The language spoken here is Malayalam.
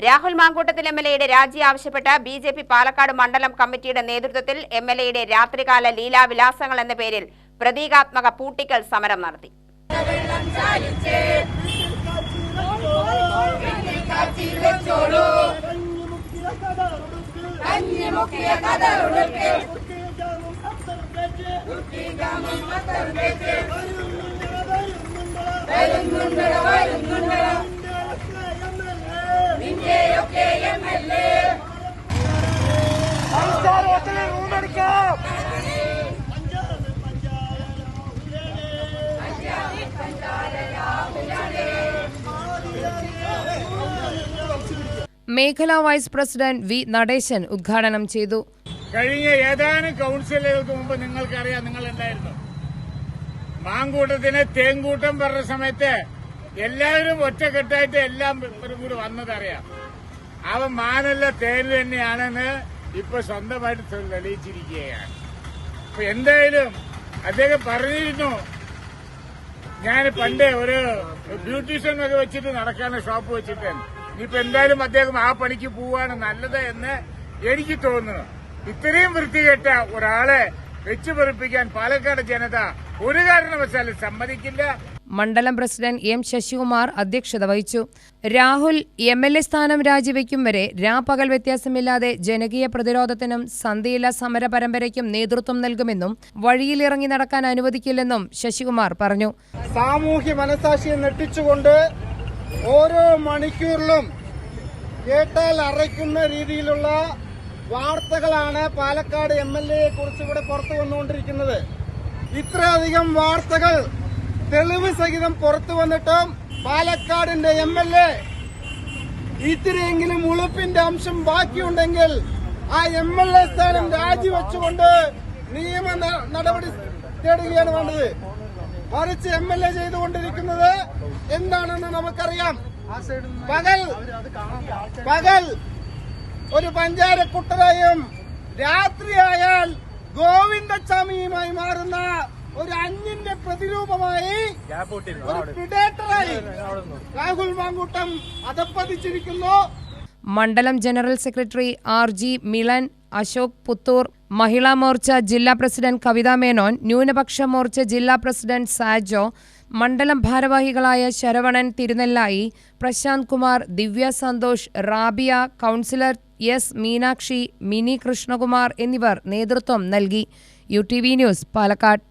രാഹുൽ മാങ്കൂട്ടത്തിൽ എം എൽ എയുടെ രാജി ആവശ്യപ്പെട്ട് ബി ജെ പി പാലക്കാട് മണ്ഡലം കമ്മിറ്റിയുടെ നേതൃത്വത്തിൽ എം എൽ എയുടെ രാത്രികാല ലീലാവിലാസങ്ങൾ എന്ന പേരിൽ പ്രതീകാത്മക പൂട്ടിക്കൽ സമരം നടത്തി മേഖലാ വൈസ് പ്രസിഡന്റ് വി നടേശൻ ഉദ്ഘാടനം ചെയ്തു. കഴിഞ്ഞ ഏതാനും കൗൺസിലുകൾക്ക് മുമ്പ് നിങ്ങൾക്കറിയാം നിങ്ങൾ എന്തായിരുന്നു? മാങ്കൂട്ടത്തിന് തേങ്കൂട്ടം പറഞ്ഞ സമയത്ത് എല്ലാവരും ഒറ്റക്കെട്ടായിട്ട് എല്ലാം കൂടി വന്നതറിയാം അവൻ മാനല്ല തേന് തന്നെയാണെന്ന് ഇപ്പൊ സ്വന്തമായിട്ട് തെളിയിച്ചിരിക്കുകയാണ്. അപ്പൊ എന്തായാലും അദ്ദേഹം പറഞ്ഞിരുന്നു. ഞാൻ പണ്ട് ഒരു ബ്യൂട്ടീഷ്യൻ ഒക്കെ വെച്ചിട്ട് നടക്കാണ് ഷോപ്പ് വെച്ചിട്ട് ഇനിയിപ്പോ എന്തായാലും അദ്ദേഹം ആ പണിക്ക് പോവാണ് നല്ലത് എന്ന് എനിക്ക് തോന്നുന്നു. ഇത്രയും വൃത്തികെട്ട ഒരാളെ വെച്ചുപൊറിപ്പിക്കാൻ പാലക്കാട് ജനത ഒരു കാരണവശാലും സമ്മതിക്കില്ല. മണ്ഡലം പ്രസിഡന്റ് എം ശശികുമാർ അധ്യക്ഷത വഹിച്ചു. രാഹുൽ എം എൽ എ സ്ഥാനം രാജിവെക്കും വരെ രാപ്പകൽ വ്യത്യാസമില്ലാതെ ജനകീയ പ്രതിരോധത്തിനും സന്ധിയില്ല സമര പരമ്പരയ്ക്കും നേതൃത്വം നൽകുമെന്നും വഴിയിലിറങ്ങി നടക്കാൻ അനുവദിക്കില്ലെന്നും ശശികുമാർ പറഞ്ഞു. സാമൂഹ്യ മനസാക്ഷിയെ നെട്ടിച്ചുകൊണ്ട് ഓരോ മണിക്കൂറിലും കേട്ടാൽ അറയ്ക്കുന്ന രീതിയിലുള്ള വാർത്തകളാണ് പാലക്കാട് എം എൽ എയെ കുറിച്ച് ഇവിടെ പുറത്തു വന്നുകൊണ്ടിരിക്കുന്നത്. ഇത്രയധികം വാർത്തകൾ തെളിവ് സഹിതം പുറത്തു വന്നിട്ടും പാലക്കാടിന്റെ എം എൽ എ ഇത്തിരിയെങ്കിലും ഉളുപ്പിന്റെ അംശം ബാക്കിയുണ്ടെങ്കിൽ ആ എം എൽ എ സ്ഥാനം രാജിവെച്ചുകൊണ്ട് നിയമ നടപടി തേടുകയാണ് വേണ്ടത്. മറിച്ച് എം എൽ എ ചെയ്തുകൊണ്ടിരിക്കുന്നത് എന്താണെന്ന് നമുക്കറിയാം. പകൽ പകൽ ഒരു പഞ്ചാരക്കുട്ടരായും രാത്രിയായാൽ ഗോവിന്ദസ്വാമിയുമായി മാറുന്ന ഒരു അന്യന്റെ പ്രതിരൂപമായി ഒരു രാഹുൽ മാങ്കൂട്ടം അധപ്പതിച്ചിരിക്കുന്നു മണ്ഡലം general secretary R G Milan Ashok Puthur Mahila Morcha ജില്ലാ പ്രസിഡന്റ് കവിതാ മേനോൻ ന്യൂനപക്ഷ മോർച്ച ജില്ലാ പ്രസിഡന്റ് സാജോ മണ്ഡലം ഭാരവാഹികളായ ശരവണൻ തിരുനെല്ലായി പ്രശാന്ത് കുമാർ ദിവ്യ സന്തോഷ് റാബിയ കൗൺസിലർ എസ് മീനാക്ഷി മിനി കൃഷ്ണകുമാർ എന്നിവർ നേതൃത്വം നൽകി. U T V News Palakkad.